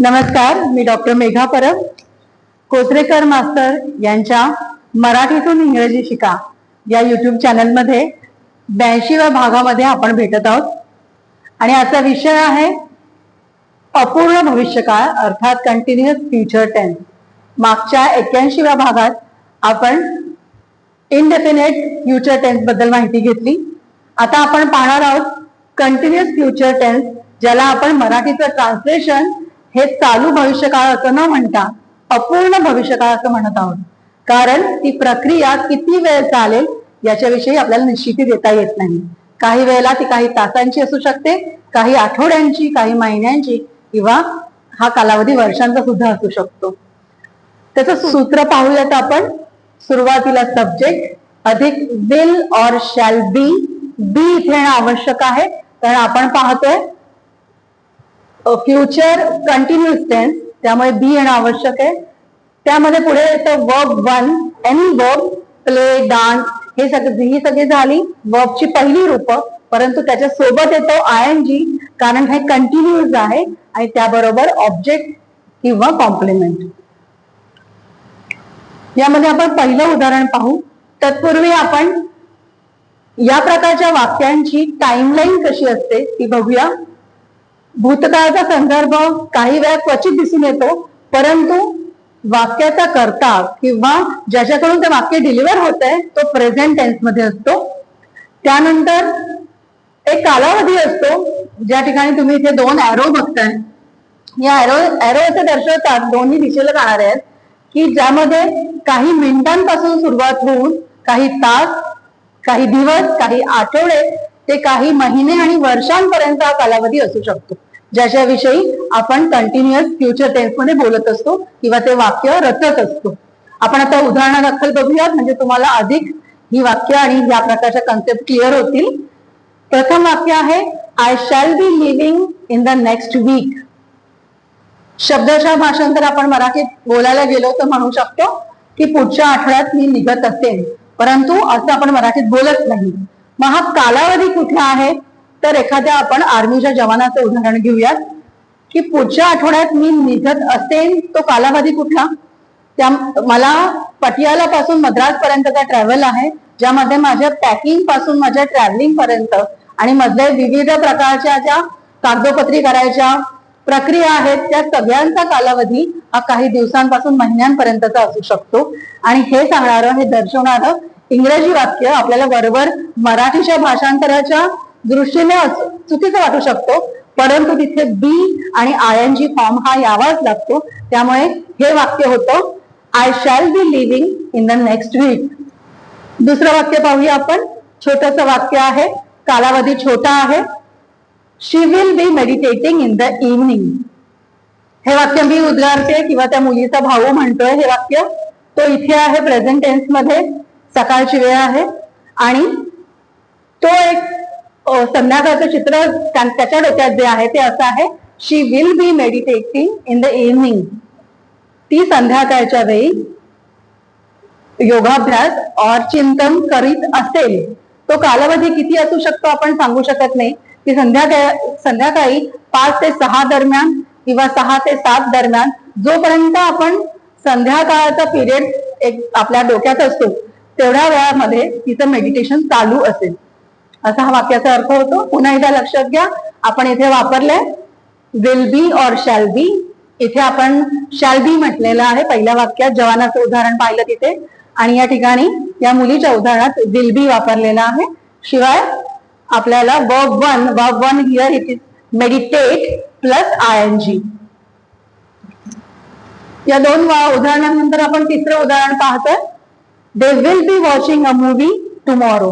नमस्कार मी doctor Megha Parab. Kochrekar master यांच्या मराठीतून इंग्रजी शिका या युट्यूब चॅनलमध्ये ब्याऐंशीव्या भागामध्ये आपण भेटत आहोत. आणि आजचा विषय आहे अपूर्ण भविष्यकाळ अर्थात कंटिन्युअस फ्युचर टेन्स मागच्या एक्क्याऐंशीव्या भागात आपण इनडेफिनेट फ्युचर टेन्सबद्दल माहिती घेतली. आता आपण पाहणार आहोत कंटिन्युअस फ्युचर टेन्स ज्याला आपण मराठीचं ट्रान्सलेशन हे चालू भविष्यकाळ असं न म्हणता अपूर्ण भविष्यकाळ असं म्हणत आहोत. कारण ती प्रक्रिया किती वेळ चालेल याच्याविषयी आपल्याला निश्चिती देता येत नाही. काही वेळेला ती काही तासांची असू शकते काही आठवड्यांची काही महिन्यांची किंवा हा कालावधी वर्षांचा सुद्धा असू शकतो. त्याचं सूत्र पाहूयात आपण. सुरुवातीला सब्जेक्ट अधिक विल और शॅल बी बी इथे येणं आवश्यक आहे. कारण आपण पाहतोय फ्युचर कंटिन्युअस टेन्स त्यामुळे बी येणं आवश्यक आहे. त्यामध्ये पुढे येतं verb one any verb play dance हे सगळे ही सगळी झाली वर्बची पहिली रूप. परंतु त्याच्या सोबत येतो आय एन जी कारण हे कंटिन्युअस आहे आणि त्याबरोबर ऑब्जेक्ट किंवा कॉम्प्लिमेंट यामध्ये आपण पहिलं उदाहरण पाहू. तत्पूर्वी आपण या प्रकारच्या वाक्यांची टाइमलाईन कशी असते ती बघूया. भूतकाळाचा संदर्भ काही वेळा क्वचित दिसून येतो परंतु वाक्याचा करता किंवा ज्याच्याकडून ते वाक्य डिलिव्हर होत आहे तो प्रेझेंट टेन्समध्ये असतो. त्यानंतर एक कालावधी असतो ज्या ठिकाणी तुम्ही इथे दोन ऍरो बघताय. या ऍरो ऍरो असे दर्शवतात दोन्ही दिशेला जाणार आहेत. की ज्यामध्ये काही मिनिटांपासून सुरुवात होऊन काही तास काही दिवस काही आठवडे ते काही महिने आणि वर्षांपर्यंत हा कालावधी असू शकतो. ज्याच्याविषयी आपण कंटिन्युअस फ्युचर टेन्समध्ये बोलत असतो किंवा ते वाक्य रचत असतो. आपण आता उदाहरणादाखल बघूयात म्हणजे तुम्हाला अधिक ही वाक्य आणि या प्रकारच्या कन्सेप्ट क्लिअर होतील. प्रथम वाक्य आहे I shall be living in the next week शब्दशः भाषांतर आपण मराठीत बोलायला गेलो तर म्हणू शकतो की पुढच्या आठवड्यात मी निघत असेल परंतु असं आपण मराठीत बोलत नाही. मग हा कालावधी कुठला आहे? तर एखाद्या आपण आर्मीच्या जवानाचं उदाहरण घेऊयात. की पुढच्या आठवड्यात मी निघत असेल तो कालावधी कुठला? त्या मला पटियाला पासून मद्रास पर्यंतचा ट्रॅव्हल आहे ज्यामध्ये माझ्या पॅकिंगपासून माझ्या ट्रॅव्हलिंग पर्यंत आणि मधल्या विविध प्रकारच्या ज्या कागदोपत्री करायच्या प्रक्रिया आहेत त्या सगळ्यांचा कालावधी हा काही दिवसांपासून महिन्यांपर्यंतचा असू शकतो. आणि हे सांगणारं हे दर्शवणारं इंग्रजी वाक्य आपल्याला बरोबर मराठीच्या भाषांतराच्या दृष्टीने चुकीचं वाटू शकतो. परंतु तिथे बी आणि आय एन जी फॉर्म हा यावाच लागतो. त्यामुळे हे वाक्य होतं I shall be living in the next week दुसरं वाक्य पाहूया आपण. छोटस वाक्य आहे. कालावधी छोटा आहे. She will be meditating in the evening हे वाक्य मी उद्गारते किंवा त्या मुलीचा भाऊ म्हणतोय हे वाक्य. तो इथे आहे प्रेझेंट टेन्समध्ये. सकाळची वेळ आहे. आणि तो एक संध्याकाळचं चित्र त्याच्या डोक्यात जे आहे ते असं आहे. She will be meditating in the evening ती संध्याकाळच्या वेळी योगाभ्यास और चिंतन करीत असेल. तो कालावधी किती असू शकतो आपण सांगू शकत नाही. की संध्याकाळ संध्याकाळी पाच ते सहा दरम्यान किंवा सहा ते सात दरम्यान जोपर्यंत आपण संध्याकाळचा पिरियड एक आपल्या डोक्यात असतो तेवढ्या वेळामध्ये तिचं मेडिटेशन चालू असेल. असा हा वाक्याचा अर्थ होतो. पुन्हा एकदा लक्षात घ्या आपण इथे वापरलंय विल बी और शॅल बी इथे आपण शॅल बी म्हटलेलं आहे. पहिल्या वाक्यात जवानाचं उदाहरण पाहिलं तिथे. आणि या ठिकाणी या मुलीच्या उदाहरणात विल बी वापरलेलं आहे. शिवाय आपल्याला verb one verb one here it is meditate plus I N G या दोन उदाहरणानंतर आपण तिसरं उदाहरण पाहतोय. They will be watching a movie tomorrow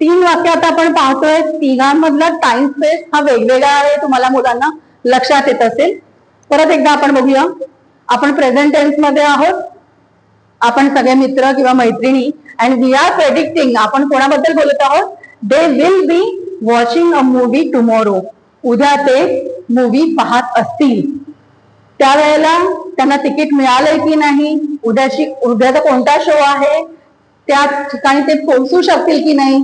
तीन वाक्य आता आपण पाहतोय तिघांमधला टाइम स्पेस हा वेगवेगळा आहे तुम्हाला मुलांना लक्षात येत असेल. परत एकदा आपण बघूया. आपण प्रेझेंट टेन्समध्ये आहोत. आपण सगळे मित्र किंवा मैत्रिणी अँड वी आर प्रेडिक्टिंग आपण कोणाबद्दल बोलत आहोत? They will be watching a movie tomorrow उद्या ते मूवी पाहत असतील. त्यावेळेला त्यांना तिकीट मिळालंय की नाही? उद्याची उद्याचा कोणता शो आहे? त्या ठिकाणी ते पोहोचू शकतील की नाही?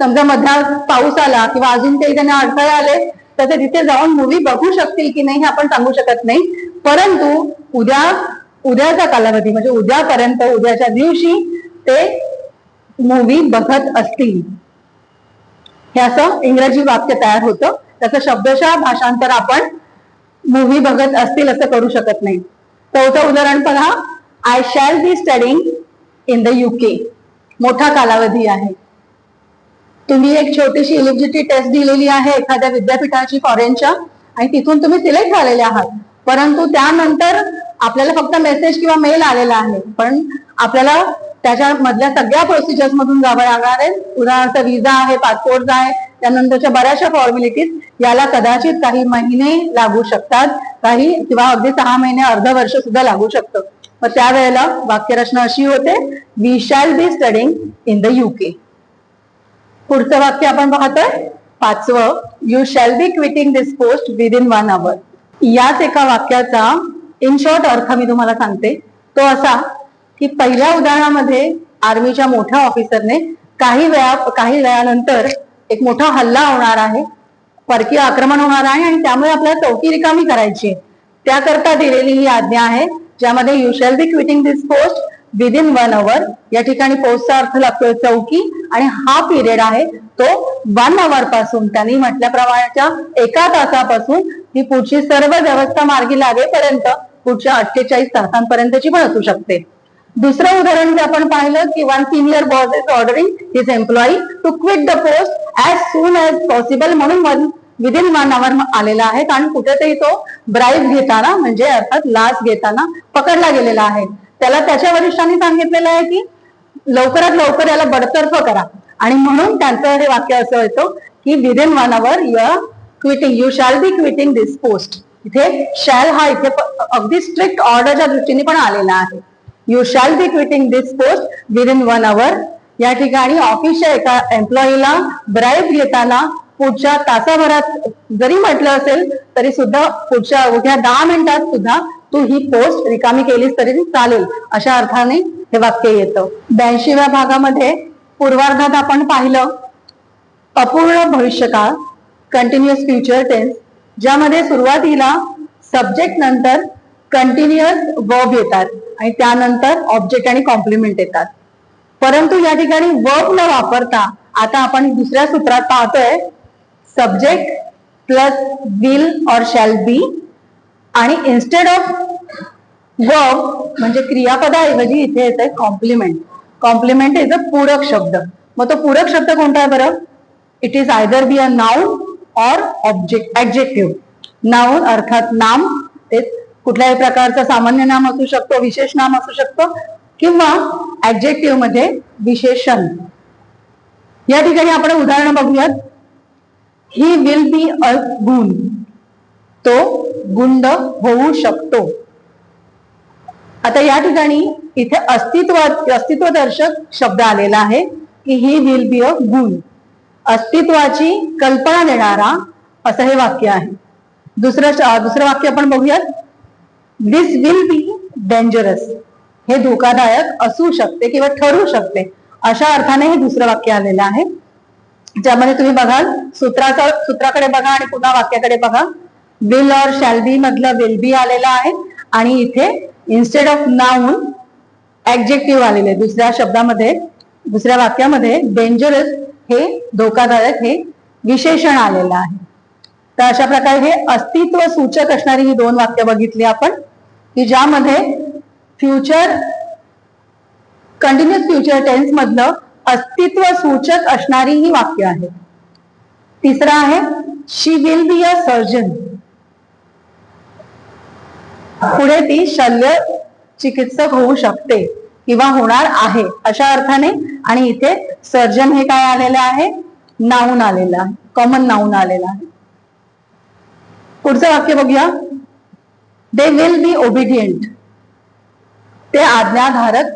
समजा मध्यात पाऊस आला किंवा अजून काही त्यांना अडथळे आले तर ते तिथे जाऊन मूवी बघू शकतील की नाही हे आपण सांगू शकत नाही. परंतु उद्या उद्याचा कालावधी म्हणजे उद्यापर्यंत उद्याच्या दिवशी ते मूवी बघत असतील. हे असं इंग्रजी वाक्य तयार होतं. त्याचं शब्दशः भाषांतर आपण मूवी बघत असतील असं करू शकत नाही. चौथं उदाहरण बघा I shall be studying in the UK मोठा कालावधी आहे. तुम्ही एक छोटीशी एलिजिटी टेस्ट दिलेली आहे एखाद्या विद्यापीठाची फॉरेनच्या आणि तिथून तुम्ही सिलेक्ट झालेले आहात. परंतु त्यानंतर आपल्याला फक्त मेसेज किंवा मेल आलेला आहे. पण आपल्याला त्याच्या मधल्या सगळ्या प्रोसिजर्स मधून जावं लागणार आहे. उदाहरणार्थ विजा आहे पासपोर्ट आहे. त्यानंतरच्या बऱ्याचशा फॉर्मॅलिटीज याला कदाचित काही महिने लागू शकतात. काही किंवा अगदी सहा महिने अर्ध वर्ष सुद्धा लागू शकतं. मग त्यावेळेला वाक्यरचना अशी होते. We shall be studying in the UK पुढचं वाक्य आपण पाहतोय. पाचवं you shall be quitting this post within one hour याच एका वाक्याचा इन शॉर्ट अर्थ मी तुम्हाला सांगते. तो असा की पहिल्या उदाहरणामध्ये आर्मीच्या मोठ्या ऑफिसरने काही वेळा काही वेळानंतर एक मोठा हल्ला होणार आहे परकीय आक्रमण होणार आहे आणि त्यामुळे आपल्याला चौकी रिकामी करायची आहे. त्याकरता दिलेली ही आज्ञा आहे ज्यामध्ये you shall be quitting this post within one hour या ठिकाणी पोस्टचा अर्थ लागतोय चौकी आणि हा पिरियड आहे तो वन अवर पासून. त्यांनी म्हटल्याप्रमाणेच्या एका तासापासून ही पुढची सर्व व्यवस्था मार्गी लागेपर्यंत पुढच्या अठ्ठेचाळीस तासांपर्यंतची पण असू शकते. दुसरं उदाहरण जे आपण पाहिलं की one senior boss is ordering his employee to quit the post as soon as possible म्हणून वन विदिन वन आवर आलेला आहे. कारण कुठेतरी तो ब्राईब घेताना म्हणजे अर्थात लाच घेताना पकडला गेलेला आहे. त्याला त्याच्या वरिष्ठांनी सांगितलेलं आहे की लवकरात लवकर याला बडतर्फ करा. आणि म्हणून त्यांचं हे वाक्य असं येतं की within one hour you quitting you shall be quitting this post इथे शॅल हा इथे अगदी स्ट्रिक्ट ऑर्डरच्या दृष्टीने पण आलेला आहे. You shall be quitting this post within one hour या ठिकाणी ऑफिसच्या एका एम्प्लॉईला ब्राईब घेताना पुढच्या तासाभरात जरी म्हटलं असेल तरी सुद्धा पुढच्या उद्या दहा मिनिटात सुद्धा तू ही पोस्ट रिकामी केलीस तरी चालेल. अशा अर्थाने हे वाक्य येतं. ब्याऐंशीव्या भागामध्ये पूर्वार्धात आपण पाहिलं अपूर्ण भविष्यकाळ कंटिन्युअस फ्युचर टेन्स ज्यामध्ये सुरुवातीला सब्जेक्ट नंतर कंटिन्युअस वर्ब येतात. आणि त्यानंतर ऑब्जेक्ट आणि कॉम्प्लिमेंट येतात. परंतु या ठिकाणी वर्ब न वापरता आता आपण दुसऱ्या सूत्रात पाहतोय subject plus will or shall be आणि इन्स्टेड ऑफ वर्ब म्हणजे क्रियापदाऐवजी इथे येत आहे कॉम्प्लिमेंट कॉम्प्लिमेंट इज अ पूरक शब्द. मग तो पूरक शब्द कोणता आहे बरं? It is either be a noun or object adjective noun अर्थात नाम तेच कुठल्याही प्रकारचं सामान्य नाम असू शकतो विशेष नाम असू शकतो किंवा ऍब्जेक्टिव्हमध्ये विशेषण. या ठिकाणी आपण उदाहरण बघूयात. ही विल बी अ गुण तो गुंड होऊ शकतो. आता या ठिकाणी इथे अस्तित्व अस्तित्वदर्शक शब्द आलेला आहे की ही विल बी अ गुण अस्तित्वाची कल्पना देणारा असं हे वाक्य आहे. दुसरं दुसरं वाक्य आपण बघूयात. दिस विल बी डेंजरस हे धोकादायक असू शकते किंवा ठरू शकते. अशा अर्थाने हे दुसरं वाक्य आलेलं आहे. ज्यामध्ये तुम्ही बघाल सूत्राचा सूत्राकडे बघा आणि पुन्हा वाक्याकडे बघा. विल और शॅल बी मधलं विल बी आलेलं आहे. आणि इथे इन्स्टेड ऑफ नाऊन ऍब्जेक्टिव्ह आलेले दुसऱ्या शब्दामध्ये दुसऱ्या वाक्यामध्ये डेंजरस हे धोकादायक हे विशेषण आलेलं आहे. तर अशा प्रकारे हे अस्तित्व सूचक असणारी ही दोन वाक्य बघितली आपण. की ज्यामध्ये फ्युचर कंटिन्युअस फ्युचर टेन्स मधलं अस्तित्व सूचक असणारी ही वाक्य आहेत तिसरं आहे she will be a surgeon पुढे ती शल्य चिकित्सक होऊ शकते किंवा होणार आहे अशा अर्थाने. आणि इथे सर्जन हे काय आलेलं आहे? नाऊन आलेलं आहे. कॉमन नाऊन आलेलं आहे. पुढचं वाक्य बघूया. दे विल बी ओबिडियंट ते आज्ञाधारक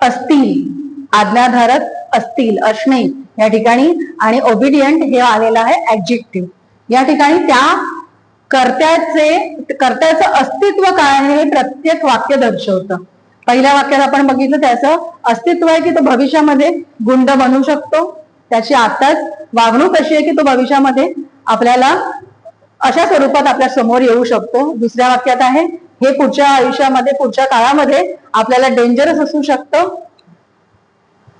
असतील. आज्ञाधारक असतील. असणे या ठिकाणी आणि ओबिडियंट हे आलेलं आहे ऍब्जेक्टिव्ह या ठिकाणी त्या कर्त्याचे कर्त्याचं अस्तित्व काय आहे हे प्रत्येक वाक्य दर्शवतं. पहिल्या वाक्यात आपण बघितलं त्याचं अस्तित्व आहे की तो भविष्यामध्ये गुंड बनू शकतो. त्याची आताच वागणूक अशी आहे की तो भविष्यामध्ये आपल्याला अशा स्वरूपात आपल्यासमोर येऊ शकतो. दुसऱ्या वाक्यात आहे हे पुढच्या आयुष्यामध्ये पुढच्या काळामध्ये आपल्याला डेंजरस असू शकतं.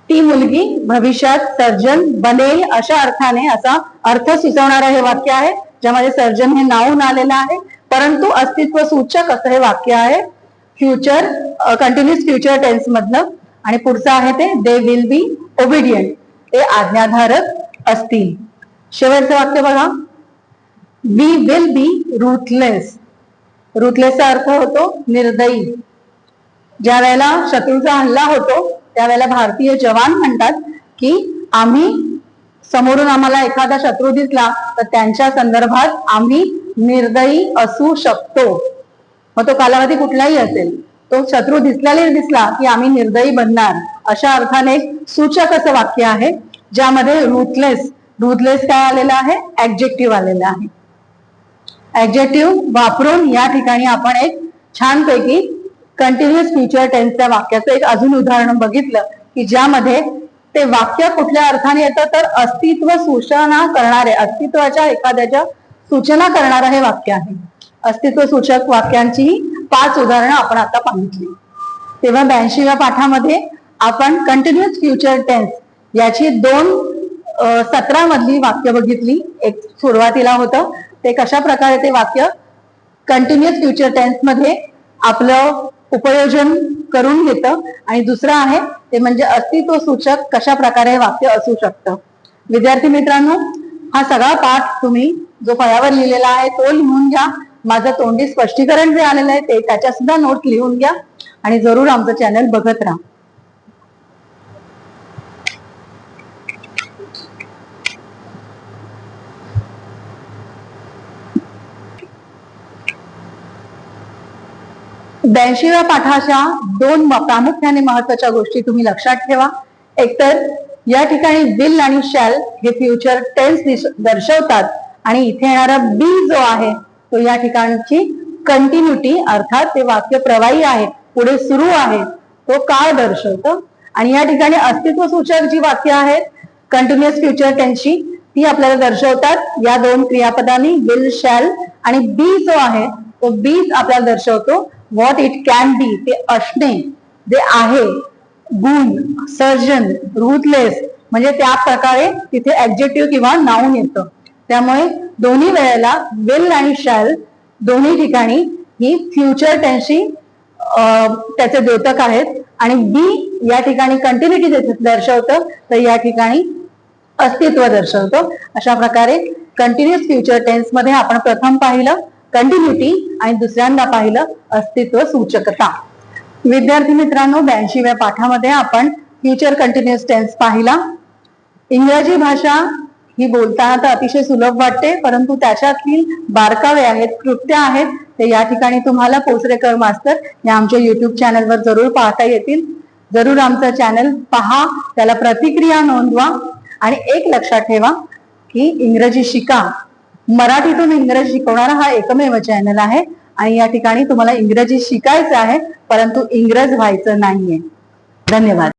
ती मुलगी भविष्यात सर्जन बनेल अशा अर्थाने असा अर्थ सुचवणारं हे वाक्य आहे ज्यामध्ये सर्जन हे नावून आलेलं आहे. परंतु अस्तित्व सूचक असं हे वाक्य आहे. फ्युचर कंटिन्युअस फ्युचर टेन्स मधलं. आणि पुढचं आहे ते दे विल बी ओबिडियंट ते आज्ञाधारक असतील. शेवटचं वाक्य बघा. वी विल बी रुथलेस रुथलेसचा अर्थ होतो निर्दयी. ज्या वेळेला शत्रूचा हल्ला होतो त्यावेळेला भारतीय जवान म्हणतात की आम्ही समोरून आम्हाला एखादा शत्रू दिसला तर त्यांच्या संदर्भात आम्ही निर्दयी असू शकतो. मग तो कालावधी कुठलाही असेल तो शत्रू दिसलाही दिसला की आम्ही निर्दयी बनणार. अशा अर्थाने एक सूचक असं वाक्य आहे ज्यामध्ये रुथलेस रुथलेस काय आलेलं आहे? ऍब्जेक्टिव्ह आलेलं आहे. ऍब्जेक्टिव्ह वापरून या ठिकाणी आपण एक छानपैकी कंटिन्युअस फ्युचर टेन्सच्या वाक्याचं एक अजून उदाहरण बघितलं की ज्यामध्ये ते वाक्य कुठल्या अर्थाने येतं तर अस्तित्व सूचना करणारे अस्तित्वाच्या एखाद्याच्या सूचना करणारं हे वाक्य आहे. अस्तित्व सूचक वाक्यांची पाच उदाहरणं आपण आता पाहिली. तेव्हा ब्याऐंशीव्या पाठामध्ये आपण कंटिन्युअस फ्युचर टेन्स याची दोन सतरामधली वाक्य बघितली. एक सुरुवातीला होतं ते कशा प्रकारे ते वाक्य कंटिन्युअस फ्युचर टेन्समध्ये आपलं उपयोजन करून घेतं? आणि दुसरं आहे ते म्हणजे अस्तित्व सूचक कशा प्रकारे हे वाक्य असू शकतं? विद्यार्थी मित्रांनो हा सगळा पाठ तुम्ही जो फळ्यावर लिहिलेला आहे तो लिहून घ्या. माझं तोंडी स्पष्टीकरण जे आलेलं आहे ते त्याच्या सुद्धा नोट लिहून घ्या. आणि जरूर आमचं चॅनल बघत राहा. ब्याऐंशीव्या पाठाच्या दोन प्रामुख्याने महत्त्वाच्या गोष्टी तुम्ही लक्षात ठेवा. एकतर या ठिकाणी विल आणि शॅल हे फ्युचर टेन्स दर्शवतात आणि इथे येणारा बी जो आहे तो या ठिकाणची कंटिन्युटी अर्थात ते वाक्य प्रवाही आहे पुढे सुरू आहे तो काळ दर्शवतं. आणि या ठिकाणी अस्तित्व सूचक जी वाक्य आहेत कंटिन्युअस फ्युचर टेन्सची ती आपल्याला दर्शवतात. या दोन क्रियापदांनी विल शॅल आणि बी जो आहे तो बीज आपल्याला दर्शवतो. व्हॉट इट कॅन बी ते असणे जे आहे गुण सर्जन रुथलेस म्हणजे त्या प्रकारे तिथे ऍब्जेक्टिव्ह किंवा नाऊन येतं. त्यामुळे दोन्ही वेळेला विल आणि शॅल दोन्ही ठिकाणी ही फ्युचर टेन्सची त्याचे द्योतक आहेत. आणि बी या ठिकाणी कंटिन्युटी दर्शवतं तर या ठिकाणी अस्तित्व दर्शवतो. अशा प्रकारे कंटिन्युअस फ्युचर टेन्समध्ये आपण प्रथम पाहिलं. कंटिन्युटी आणि दुसऱ्यांदा पाहिलं अस्तित्व सूचकता. विद्यार्थी मित्रांनो ब्याऐंशीव्या पाठामध्ये आपण फ्युचर कंटिन्युअस टेन्स पाहिला. इंग्रजी भाषा ही बोलताना तर अतिशय सुलभ वाटते परंतु त्याच्यातील बारकावे आहेत कृत्य आहेत ते या ठिकाणी तुम्हाला पोचरेकर मास्तर या आमच्या युट्यूब चॅनलवर जरूर पाहता येतील. जरूर आमचं चॅनल पहा त्याला प्रतिक्रिया नोंदवा आणि एक लक्षात ठेवा की इंग्रजी शिका. मराठीतून इंग्रजी शिकवणारा हा एकमेव चॅनल आहे. आणि या ठिकाणी तुम्हाला इंग्रजी शिकायचं आहे परंतु इंग्रज व्हायचं नाहीये. धन्यवाद.